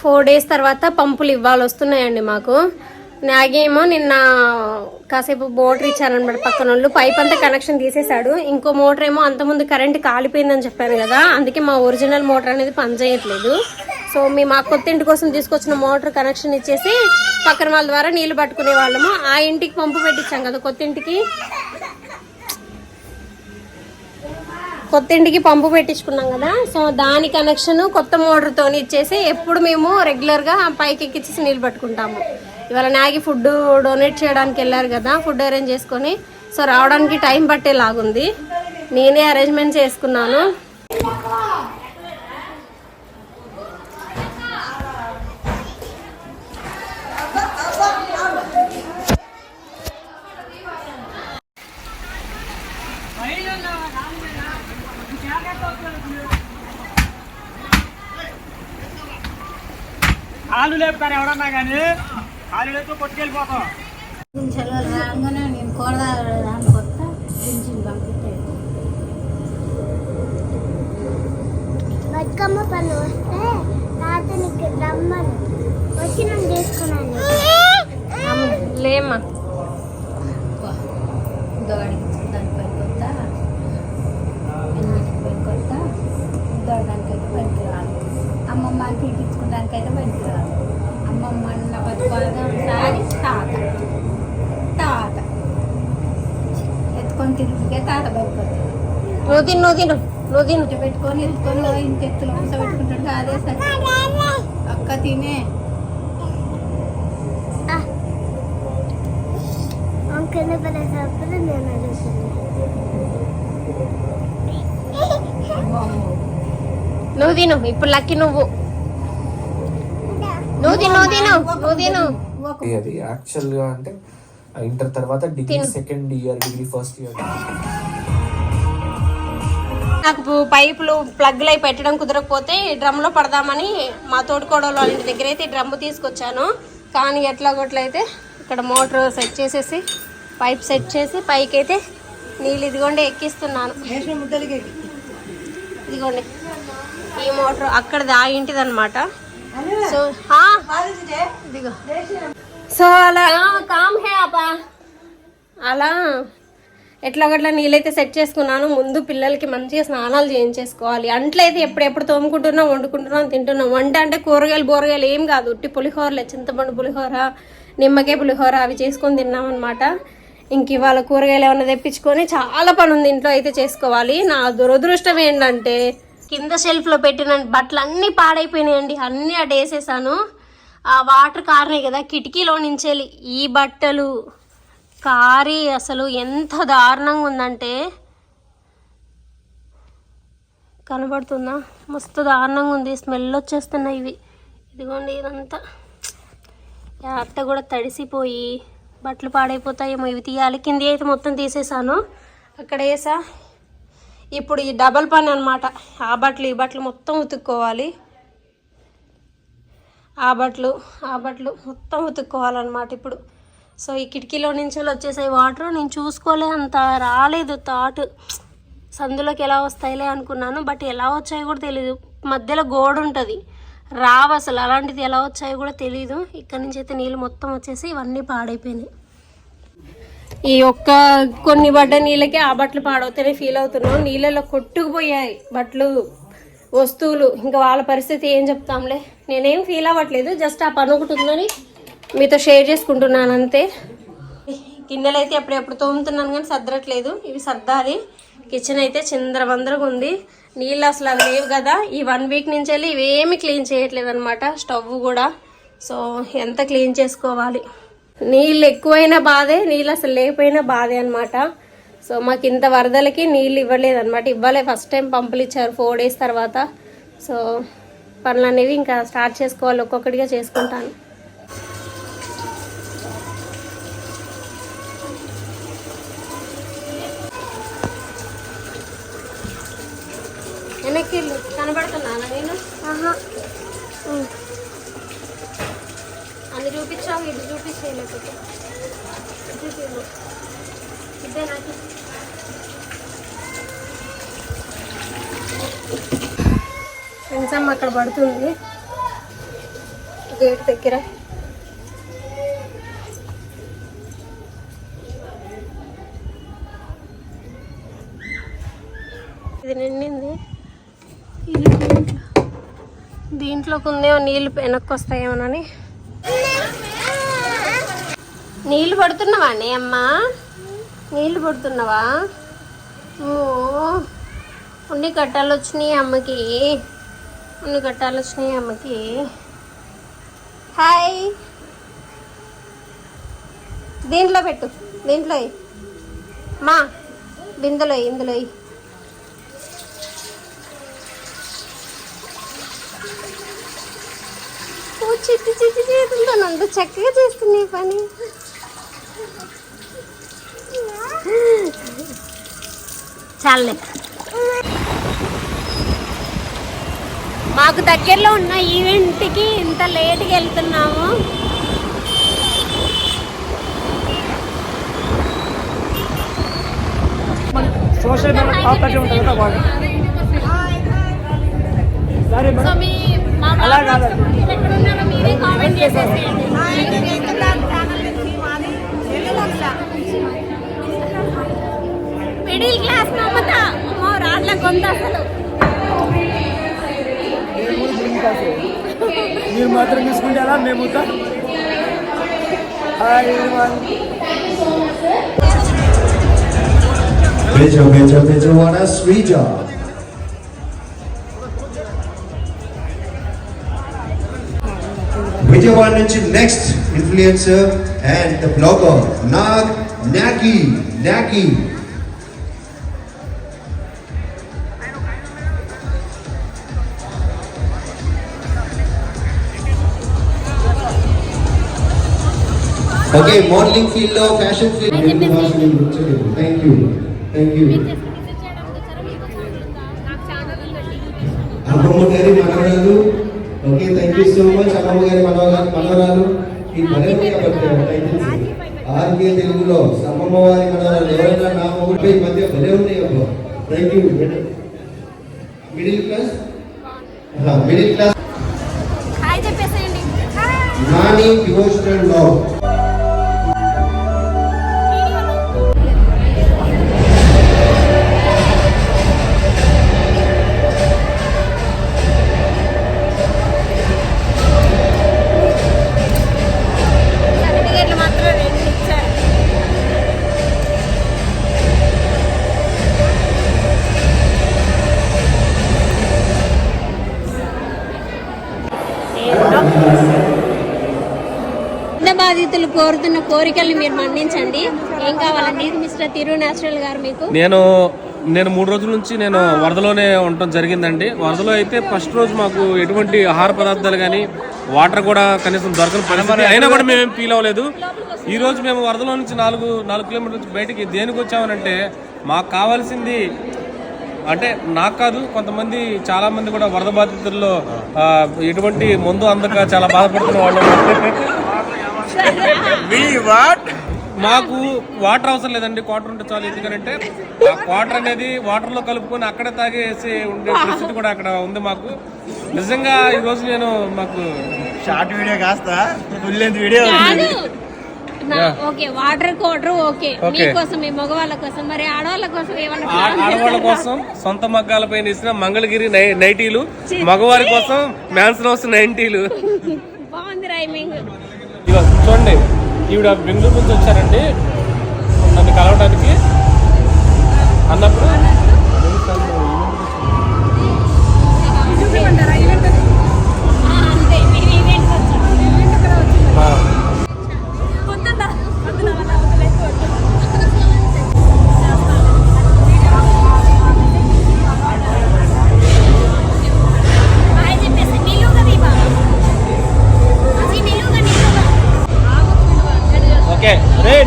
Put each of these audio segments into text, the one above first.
Four days తర్వాత పంపులు ఇవ్వాలి వస్తున్నాయండి మాకు. నాగేమో నిన్న కాసేపు మోటర్ ఇచ్చారనమాట పక్కన వాళ్ళు. పైప్ అంతా కనెక్షన్ తీసేశాడు. ఇంకో మోటార్ ఏమో అంతకుముందు కరెంట్ కాలిపోయిందని చెప్పాను కదా అందుకే మా ఒరిజినల్ మోటార్ అనేది పనిచేయట్లేదు సో మేము ఆ కొత్త ఇంటి కోసం తీసుకొచ్చిన మోటార్ కనెక్షన్ ఇచ్చేసి పక్కన వాళ్ళ ద్వారా నీళ్ళు పట్టుకునే వాళ్ళము. ఆ ఇంటికి పంపు పెట్టించాం కదా కొత్త ఇంటికి. కొత్త ఇంటికి పంపు పెట్టించుకున్నాం కదా. సో దాని కనెక్షన్ కొత్త మోటార్తో ఇచ్చేసి ఎప్పుడు మేము రెగ్యులర్గా పైకి ఎక్కించేసి నీళ్ళు పట్టుకుంటాము. ఇవాళ నాగి ఫుడ్ డొనేట్ చేయడానికి వెళ్ళారు కదా ఫుడ్ అరేంజ్ చేసుకొని. సో రావడానికి టైం పట్టేలాగుంది. నేనే అరేంజ్మెంట్ చేసుకున్నాను. కాళ్ళు లేపుతారు ఎవరన్నా కానీ కాళ్ళు లేపు కొట్టుకెళ్ళిపోతాం. సెలవులు రాగానే నేను బతుకమ్మ పనులు వస్తే తాతనికి రమ్మను వచ్చి నన్ను తీసుకున్నాను లేమ్మా దోడికి దానికి పని కొత్త ఎన్నిటికి పని కొత్త దోడడానికైతే పనికి రాదు అమ్మమ్మ అని తీపించుకోవడానికైతే పనికి రాదు. అమ్మమ్మ అన్న బతుకోవడం సారి తాత. తాత. ఎత్తుకొని తిరిగితే తాత బతుకొచ్చాడు నువ్వు తిను నువ్వు తిను నువ్వు తిను. పెట్టుకొని ఎత్తుకొని ఇంటి ఎత్తులు కూర్చోబెట్టుకుంటాడు. అదే సరే అక్క తినే. కింద నేను అడుగుతున్నాను నువ్వు తిను ఇప్పుడు లక్కి నువ్వు. నువ్వు తిను నువ్వు తిను నువ్వు తిను. అది యాక్చువల్గా అంటే ఇంటర్ తర్వాత degree second year degree first year. నాకు పైపులు ప్లగ్లు అయి పెట్టడం కుదరకపోతే డ్రమ్లో పడదామని మా తోడుకోడలు వాళ్ళ ఇంటి దగ్గర అయితే డ్రమ్ తీసుకొచ్చాను. కానీ ఎట్లా కొట్లయితే ఇక్కడ మోటార్ సెట్ చేసేసి పైప్ సెట్ చేసి పైకి అయితే నీళ్ళు ఇదిగోండి ఎక్కిస్తున్నాను. ఇదిగోండి. ఈ మోటార్ అక్కడది దాగింటిది అనమాట సో ఇదిగో సో అలా కామ్ హే అబ్బా. అలా ఎట్లా గట్లా నీళ్ళైతే సెట్ చేసుకున్నాను ముందు పిల్లలకి మంచిగా స్నానాలు చేయించేసుకోవాలి. అంట్లయితే ఎప్పుడెప్పుడు తోముకుంటున్నాం వండుకుంటున్నాం తింటున్నాం. వంట అంటే కూరగాయలు బూరగాయలు ఏం కాదు. ఉట్టి పులిహోరలే చింతపండు పులిహోర నిమ్మకాయ పులిహోర అవి చేసుకొని తిన్నాం అనమాట ఇంక ఇవాళ కూరగాయలు ఏమైనా తెప్పించుకొని చాలా పని ఉంది ఇంట్లో అయితే చేసుకోవాలి. నా దురదృష్టం ఏంటంటే కింద షెల్ఫ్లో పెట్టిన బట్టలు అన్నీ పాడైపోయినాయండి. అన్నీ అటు వేసేసాను ఆ వాటర్ కారణే కదా కిటికీలో నుంచేలి. ఈ బట్టలు కారి అసలు ఎంత దారుణంగా ఉందంటే కనబడుతుందా? మస్తు దారుణంగా ఉంది. స్మెల్ వచ్చేస్తున్నాయి ఇవి. ఇదిగోండి ఇదంతా. అత్త అట్ట కూడా తడిసిపోయి బట్టలు పాడైపోతాయేమో. ఇవి తీయాలి. కింది అయితే మొత్తం తీసేసాను. అక్కడ వేసా. ఇప్పుడు ఈ డబల్ పని అనమాట ఆ బట్టలు ఈ బట్టలు మొత్తం ఉతుక్కోవాలి. ఆ బట్టలు ఆ బట్టలు మొత్తం ఉతుక్కోవాలన్నమాట ఇప్పుడు. సో ఈ కిటికీలో నుంచి వచ్చేసాయి. వాటర్ నేను చూసుకోలే అంత రాలేదు థాట్. సందులోకి ఎలా వస్తాయిలే అనుకున్నాను బట్ ఎలా వచ్చాయో కూడా తెలియదు మధ్యలో గోడ ఉంటుంది. రావు అసలు. అలాంటిది ఎలా వచ్చాయో కూడా తెలియదు ఇక్కడ నుంచి అయితే నీళ్ళు మొత్తం వచ్చేసి ఇవన్నీ పాడైపోయినాయి. ఈ ఒక్క కొన్ని పడ్డ నీళ్ళకే ఆ బట్టలు పాడవుతానే ఫీల్ అవుతున్నాం నీళ్ళలో కొట్టుకుపోయాయి బట్టలు వస్తువులు. ఇంకా వాళ్ళ పరిస్థితి ఏం చెప్తాంలే? నేనేం ఫీల్ అవ్వట్లేదు జస్ట్ ఆ పని ఒకటి ఉందని మీతో షేర్ చేసుకుంటున్నాను అంతే. గిన్నెలు అయితే ఎప్పుడెప్పుడు తోముతున్నాను కానీ సర్దరట్లేదు ఇవి సర్దాలి. కిచెన్ అయితే చిందరవందరగా ఉంది. నీళ్ళు అసలు అవి లేవు కదా. ఈ వన్ వీక్ నుంచి వెళ్ళి ఇవేమి క్లీన్ చేయట్లేదు అనమాట స్టవ్ కూడా. సో ఎంత క్లీన్ చేసుకోవాలి? నీళ్ళు ఎక్కువైనా బాధే నీళ్ళు అసలు లేకపోయినా బాధే అనమాట సో మాకు ఇంత వరదలకి నీళ్ళు ఇవ్వలేదు అనమాట ఇవ్వలే ఫస్ట్ టైం పంపులు ఇచ్చారు ఫోర్ డేస్ తర్వాత. సో పనులు అనేవి ఇంకా స్టార్ట్ చేసుకోవాలి ఒక్కొక్కటిగా చేసుకుంటాను వెనక్కి వెళ్ళు. కనబడుతున్నానా నేను అది చూపించావు ఇది ఇదే నాకు అక్కడ పడుతుంది. గేట్ దగ్గర. ఇది నిండింది. ఇది దీంట్లోకి ఉందేమో నీళ్ళు వెనక్కి వస్తాయేమోనని. నీళ్ళు పడుతున్నావా అండి అమ్మా? నీళ్ళు పడుతున్నావా? ఓ ఉన్ని కట్టాలు వచ్చినాయి అమ్మకి. ఉన్ని కట్టాలు వచ్చినాయి అమ్మకి. హాయ్. దీంట్లో పెట్టు దీంట్లో మా బిందెలో ఇందులో చిట్టి చిట్టి చేతులతో అంత చక్కగా చేస్తున్నాయి పని. చాలే. మాకు దగ్గరలో ఉన్న ఈవెంట్కి ఇంత లేట్గా వెళ్తున్నాము. సోషల్ అలా కాదు. మిడిల్ క్లాస్ మమత అమ్మో రాట్ల కొంత అసలు మీరు మాత్రం తీసుకుంటారా మేము వద్దా? Hi everyone. Beja, beja, beja, what a sweet job. Vijayawada నుంచి next influencer and the blogger Nag నాకి నాకి ఓకే మోడలింగ్ ఫీల్డ్లో fashion field thank you thank you అమ్మమ్మ గారి మనవరాలు. Okay thank you so much అమ్మమ్మ గారి మనవరాలు. మనవరాలు ఈ భలే టైటిల్స్ ఆర్కే తెలుగులో అమ్మమ్మ వారి మనవరాలు ఎవరైనా నా ఈ మధ్య భలే ఉన్నాయి అబ్బో. Thank you middle class middle class Nani devotional love బాధితులు కోరుతున్న కోరికల్ని మీరు మన్నించండి. ఏం కావాలండి మిస్టర్ తిరు నేషనల్ గారు మీకు? నేను నేను మూడు రోజుల నుంచి నేను వరదలోనే ఉండటం జరిగిందండి. వరదలో అయితే ఫస్ట్ రోజు మాకు ఎటువంటి ఆహార పదార్థాలు కానీ వాటర్ కూడా కనీసం దొరకని పరిస్థితి అయినా కూడా మేము ఫీల్ అవ్వలేదు. ఈ రోజు మేము వరదలో నుంచి నాలుగు నాలుగు కిలోమీటర్ల నుంచి బయటికి దేనికి వచ్చామనంటే మాకు కావాల్సింది అంటే నాకు కాదు కొంతమంది చాలా మంది కూడా వరద బాధితుల్లో ఎటువంటి మందు అందక చాలా బాధపడుతున్న వాళ్ళు మాకు వాటర్ అవసరం లేదండి వాటర్ ఉంటే చాలు. ఎందుకంటే ఆ వాటర్ అనేది వాటర్లో కలుపుకొని అక్కడే తాగేసి ఉండే పరిస్థితి కూడా అక్కడ ఉంది మాకు. నిజంగా ఈ రోజు నేను మాకు షార్ట్ వీడియో కాస్త వీడియో ఓకే వాటర్ కోటర్ ఓకే. మీకోసం మీ మగవాళ్ళ కోసం మరి ఆడవాళ్ళ కోసం ఏమన్నా ఆడవాళ్ళ? కోసం సొంత మగ్గాలపై ఇసిన మంగళగిరి నై- నైటీలు. మగవారి కోసం మ్యాన్స్ హౌస్ నైన్టీలు. బాగుంది రైమింగ్. చూడండి. ఈవిడ బెంగళూరు నుంచి వచ్చారండి. నన్ను కలవడానికి. అన్నప్పుడు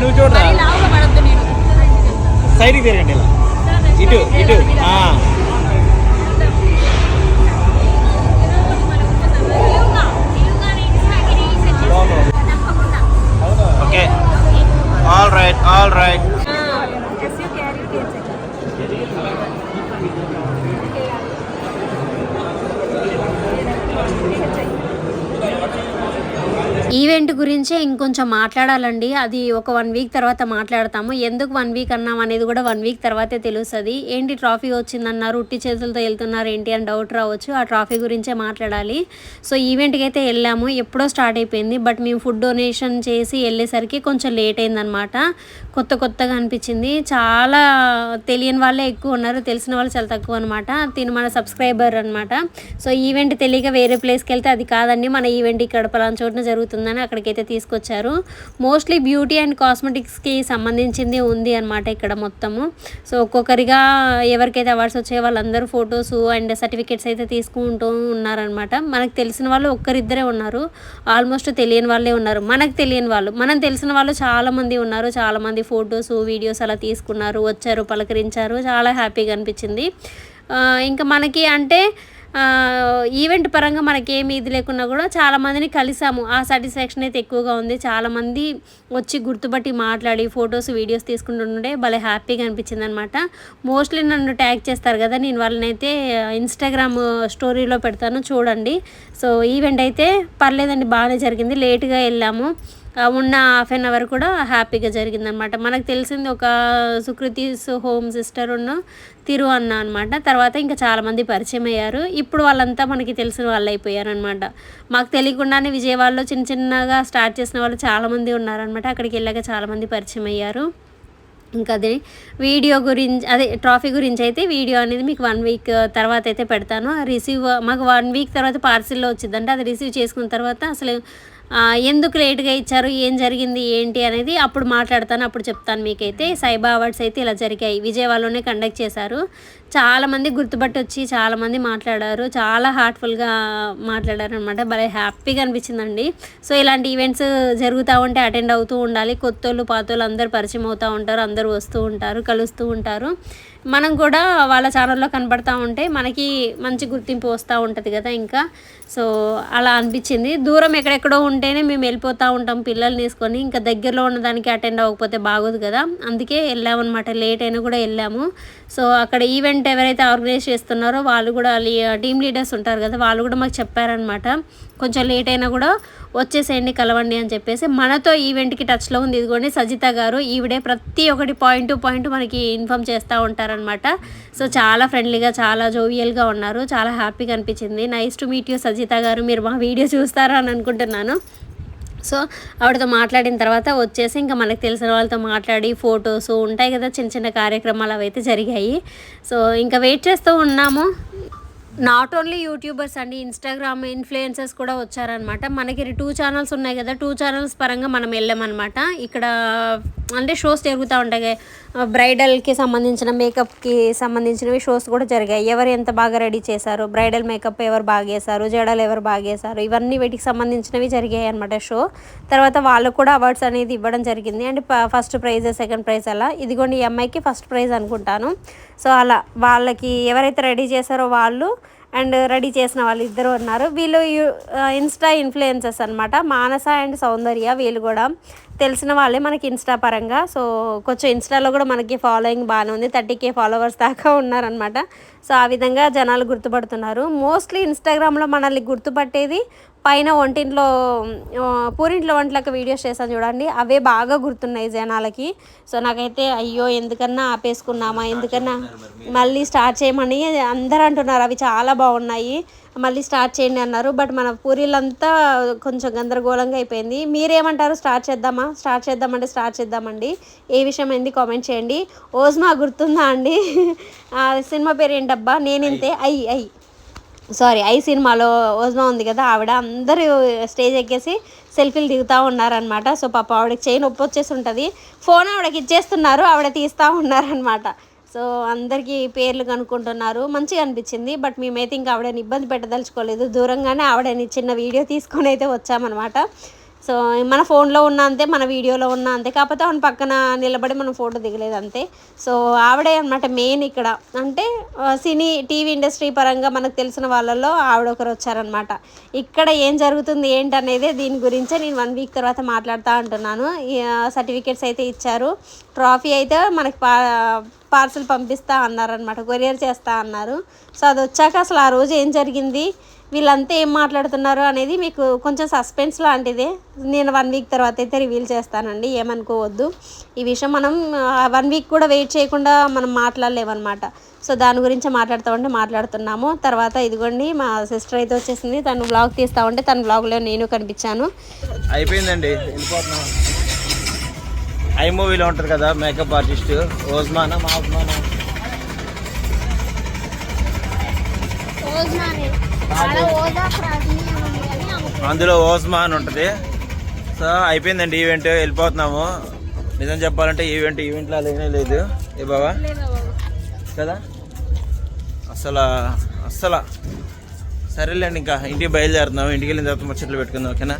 నువ్వు చూడరా సైడ్కి తిరగండి ఇలా. ఇటు ఇటు. Okay. All right all right event గురించే ఇంకొంచెం మాట్లాడాలండి. అది ఒక వన్ వీక్ తర్వాత మాట్లాడతాము. ఎందుకు వన్ వీక్ అన్నాం అనేది కూడా వన్ వీక్ తర్వాతే తెలుస్తుంది. ఏంటి ట్రాఫీ వచ్చిందన్నారు? ఉట్టి చేతులతో వెళ్తున్నారు ఏంటి అని డౌట్ రావచ్చు. ఆ ట్రాఫీ గురించే మాట్లాడాలి. సో ఈవెంట్కి అయితే వెళ్ళాము. ఎప్పుడో స్టార్ట్ అయిపోయింది. బట్ మేము ఫుడ్ డొనేషన్ చేసి వెళ్ళేసరికి కొంచెం లేట్ అయిందనమాట కొత్త కొత్తగా అనిపించింది. చాలా తెలియని వాళ్ళే ఎక్కువ ఉన్నారు. తెలిసిన వాళ్ళు చాలా తక్కువ అనమాట తిను మన సబ్స్క్రైబర్ అనమాట సో ఈవెంట్ తెలియక వేరే ప్లేస్కి వెళ్తే అది కాదండి. మన ఈవెంట్ ఇక్కడ పలానా చోటున జరుగుతుందని అక్కడికైతే తీసుకొచ్చారు. మోస్ట్లీ బ్యూటీ అండ్ కాస్మెటిక్స్కి సంబంధించింది ఉంది అనమాట ఇక్కడ మొత్తము. సో ఒక్కొక్కరిగా ఎవరికైతే అవార్డ్స్ వచ్చాయో వాళ్ళందరూ ఫొటోస్ అండ్ సర్టిఫికేట్స్ అయితే తీసుకుంటూ ఉన్నారనమాట మనకు తెలిసిన వాళ్ళు ఒక్కరిద్దరే ఉన్నారు. ఆల్మోస్ట్ తెలియని వాళ్ళే ఉన్నారు. మనకు తెలియని వాళ్ళు. మనం తెలిసిన వాళ్ళు చాలామంది ఉన్నారు. చాలామంది ఫొటోస్ వీడియోస్ అలా తీసుకున్నారు వచ్చారు పలకరించారు. చాలా హ్యాపీగా అనిపించింది. ఇంకా మనకి అంటే ఈవెంట్ పరంగా మనకి ఏమి ఇది లేకున్నా కూడా చాలామందిని కలిసాము. ఆ సాటిస్ఫాక్షన్ అయితే ఎక్కువగా ఉంది. చాలామంది వచ్చి గుర్తుపట్టి మాట్లాడి ఫొటోస్ వీడియోస్ తీసుకుంటుండే భలే హ్యాపీగా అనిపించింది అనమాట మోస్ట్లీ నన్ను ట్యాగ్ చేస్తారు కదా నేను వాళ్ళనైతే ఇన్స్టాగ్రామ్ స్టోరీలో పెడతాను చూడండి. సో ఈవెంట్ అయితే పర్లేదండి బాగానే జరిగింది. లేట్గా వెళ్ళాము. ఉన్న హాఫ్ అన్ అవర్ కూడా హ్యాపీగా జరిగిందనమాట మనకు తెలిసింది ఒక సుకృతిస్ హోమ్ సిస్టర్ ఉన్న తిరు అన్న అనమాట తర్వాత ఇంకా చాలామంది పరిచయం అయ్యారు. ఇప్పుడు వాళ్ళంతా మనకి తెలిసిన వాళ్ళు అయిపోయారనమాట మాకు తెలియకుండానే విజయవాడలో చిన్న చిన్నగా స్టార్ట్ చేసిన వాళ్ళు చాలామంది ఉన్నారనమాట అక్కడికి వెళ్ళాక చాలామంది పరిచయం అయ్యారు. ఇంకా అదే వీడియో గురించి అదే ట్రాఫీ గురించి అయితే వీడియో అనేది మీకు వన్ వీక్ తర్వాత అయితే పెడతాను. రిసీవ్ మాకు వన్ వీక్ తర్వాత పార్సిల్లో వచ్చిందంటే. అది రిసీవ్ చేసుకున్న తర్వాత అసలు ఎందుకు లేట్గా ఇచ్చారు? ఏం జరిగింది? ఏంటి అనేది అప్పుడు మాట్లాడతాను అప్పుడు చెప్తాను మీకైతే. సైబా అవార్డ్స్ అయితే ఇలా జరిగాయి. విజయవాడలోనే కండక్ట్ చేశారు. చాలామంది గుర్తుపట్టి వచ్చి చాలామంది మాట్లాడారు. చాలా హార్ట్ఫుల్గా మాట్లాడారు అనమాట భలే హ్యాపీగా అనిపించిందండి. సో ఇలాంటి ఈవెంట్స్ జరుగుతూ ఉంటే అటెండ్ అవుతూ ఉండాలి. కొత్తోళ్ళు పాతోళ్ళు అందరూ పరిచయం అవుతూ ఉంటారు. అందరూ వస్తూ ఉంటారు కలుస్తూ ఉంటారు. మనం కూడా వాళ్ళ ఛానల్లో కనబడతా ఉంటే మనకి మంచి గుర్తింపు వస్తూ ఉంటుంది కదా ఇంకా. సో అలా అనిపించింది. దూరం ఎక్కడెక్కడో ఉంటేనే మేము వెళ్ళిపోతూ ఉంటాం పిల్లల్ని తీసుకొని. ఇంకా దగ్గరలో ఉన్నదానికి అటెండ్ అవ్వకపోతే బాగోదు కదా. అందుకే వెళ్ళామన్నమాట. లేట్ అయినా కూడా వెళ్ళాము. సో అక్కడ ఈవెంట్ ఎవరైతే ఆర్గనైజ్ చేస్తున్నారో వాళ్ళు కూడా టీమ్ లీడర్స్ ఉంటారు కదా వాళ్ళు కూడా మాకు చెప్పారనమాట కొంచెం లేట్ అయినా కూడా వచ్చేసేయండి కలవండి అని చెప్పేసి. మనతో ఈవెంట్కి టచ్లో ఉంది ఇదిగోండి సజిత గారు. ఈవిడే ప్రతి ఒక్కటి పాయింట్ టు పాయింట్ మనకి ఇన్ఫామ్ చేస్తూ ఉంటారనమాట సో చాలా ఫ్రెండ్లీగా చాలా జోవియల్గా ఉన్నారు. చాలా హ్యాపీగా అనిపించింది. Nice to meet you Sajitha గారు. మీరు మా వీడియో చూస్తారా అని అనుకుంటున్నాను. సో ఆవిడతో మాట్లాడిన తర్వాత వచ్చేసి ఇంకా మనకు తెలిసిన వాళ్ళతో మాట్లాడి ఫొటోస్ ఉంటాయి కదా చిన్న చిన్న కార్యక్రమాలు అవి అయితే జరిగాయి. సో ఇంకా వెయిట్ చేస్తూ ఉన్నాము. నాట్ ఓన్లీ యూట్యూబర్స్ అండి ఇన్స్టాగ్రామ్ ఇన్ఫ్లుయెన్సర్స్ కూడా వచ్చారనమాట మనకి టూ ఛానల్స్ ఉన్నాయి కదా టూ ఛానల్స్ పరంగా మనం వెళ్ళామన్నమాట. ఇక్కడ అంటే షోస్ జరుగుతూ ఉంటాయి బ్రైడల్కి సంబంధించిన మేకప్కి సంబంధించినవి షోస్ కూడా జరిగాయి. ఎవరు ఎంత బాగా రెడీ చేశారు బ్రైడల్ మేకప్ ఎవరు బాగా చేశారు జడలు ఎవరు బాగా చేశారు ఇవన్నీ వీటికి సంబంధించినవి జరిగాయి అనమాట షో తర్వాత వాళ్ళకు కూడా అవార్డ్స్ అనేది ఇవ్వడం జరిగింది. అంటే ఫస్ట్ ప్రైజ్ సెకండ్ ప్రైజ్ అలా. ఇదిగోండి ఈ అమ్మాయికి ఫస్ట్ ప్రైజ్ అనుకుంటాను. సో అలా వాళ్ళకి ఎవరైతే రెడీ చేశారో వాళ్ళు అండ్ రెడీ చేసిన వాళ్ళు ఇద్దరు ఉన్నారు. వీళ్ళు ఇన్స్టా ఇన్ఫ్లుయెన్సెస్ అనమాట మానస అండ్ సౌందర్య వీళ్ళు కూడా తెలిసిన వాళ్ళే మనకి ఇన్స్టా పరంగా. సో కొంచెం ఇన్స్టాలో కూడా మనకి ఫాలోయింగ్ బాగానే ఉంది. థర్టీ కే ఫాలోవర్స్ దాకా ఉన్నారనమాట సో ఆ విధంగా జనాలు గుర్తుపడుతున్నారు. మోస్ట్లీ ఇన్స్టాగ్రామ్లో మనల్ని గుర్తుపట్టేది పైన వంటింట్లో పూరింట్లో వంటలకు వీడియోస్ చేశాను చూడండి. అవే బాగా గుర్తున్నాయి జనాలకి. సో నాకైతే అయ్యో ఎందుకన్నా ఆపేసుకున్నామా ఎందుకన్నా మళ్ళీ స్టార్ట్ చేయమని అందరూ అంటున్నారు. అవి చాలా బాగున్నాయి. మళ్ళీ స్టార్ట్ చేయండి అన్నారు. బట్ మన పూరీలంతా కొంచెం గందరగోళంగా అయిపోయింది. మీరేమంటారు? స్టార్ట్ చేద్దామా? స్టార్ట్ చేద్దామంటే స్టార్ట్ చేద్దామండి. ఏ విషయం ఏంది? కామెంట్ చేయండి. ఓజ్మా గుర్తుందా అండి? సినిమా పేరు ఏంటబ్బా? నేనింతే. అయ్యి అయ్యి. సారీ ఐ సినిమాలో ఓజ్మా ఉంది కదా ఆవిడ అందరూ స్టేజ్ ఎక్కేసి సెల్ఫీలు దిగుతూ ఉన్నారనమాట సో పాప ఆవిడకి చైన్ నొప్పి వచ్చేసి ఉంటుంది. ఫోన్ ఆవిడకి ఇచ్చేస్తున్నారు ఆవిడ తీస్తూ ఉన్నారనమాట సో అందరికీ పేర్లు కనుక్కుంటున్నారు. మంచిగా అనిపించింది బట్ మేమైతే ఇంకా ఆవిడని ఇబ్బంది పెట్టదలుచుకోలేదు. దూరంగానే ఆవిడని చిన్న వీడియో తీసుకొని అయితే వచ్చామన్నమాట. సో మన ఫోన్లో ఉన్న అంతే మన వీడియోలో ఉన్న అంతే. కాకపోతే ఆవిడ పక్కన నిలబడి మనం ఫోటో దిగలేదు అంతే. సో ఆవిడే అనమాట మెయిన్ ఇక్కడ. అంటే సినీ టీవీ ఇండస్ట్రీ పరంగా మనకు తెలిసిన వాళ్ళల్లో ఆవిడ ఒకరు వచ్చారనమాట ఇక్కడ ఏం జరుగుతుంది ఏంటి అనేది దీని గురించే నేను వన్ వీక్ తర్వాత మాట్లాడుతూ అంటున్నాను. సర్టిఫికేట్స్ అయితే ఇచ్చారు. ట్రాఫీ అయితే మనకి పా పార్సల్ పంపిస్తా అన్నారనమాట కొరియర్ చేస్తా అన్నారు. సో అది వచ్చాక అసలు ఆ రోజు ఏం జరిగింది? వీళ్ళంతా ఏం మాట్లాడుతున్నారు అనేది మీకు కొంచెం సస్పెన్స్ లాంటిదే. నేను వన్ వీక్ తర్వాత అయితే రివీల్ చేస్తానండి ఏమనుకోవద్దు. ఈ విషయం మనం వన్ వీక్ కూడా వెయిట్ చేయకుండా మనం మాట్లాడలేమన్నమాట. సో దాని గురించి మాట్లాడుతూ ఉంటే మాట్లాడుతున్నాము. తర్వాత ఇదిగోండి మా సిస్టర్ అయితే వచ్చేసింది. తను బ్లాగ్ తీస్తూ ఉంటే తన బ్లాగ్లో నేను కనిపించాను. అయిపోయిందండి. ఐ మూవీలో ఉంటారు కదా మేకప్ ఆర్టిస్ట్ ఓజ్మానా మా ఓజ్మానా. అందులో ఓజ్మా అని ఉంటుంది. సో అయిపోయిందండి ఈవెంట్ వెళ్ళిపోతున్నాము. నిజం చెప్పాలంటే ఈవెంట్ ఈవెంట్లో లేనే లేదు. ఏ బావా? కదా? అసలు అస్సలు సరేలేండి ఇంకా ఇంటికి బయలుదేరుతున్నాం ఇంటికి వెళ్ళిన తర్వాత ముచ్చట్లు పెట్టుకుందాం ఓకేనా?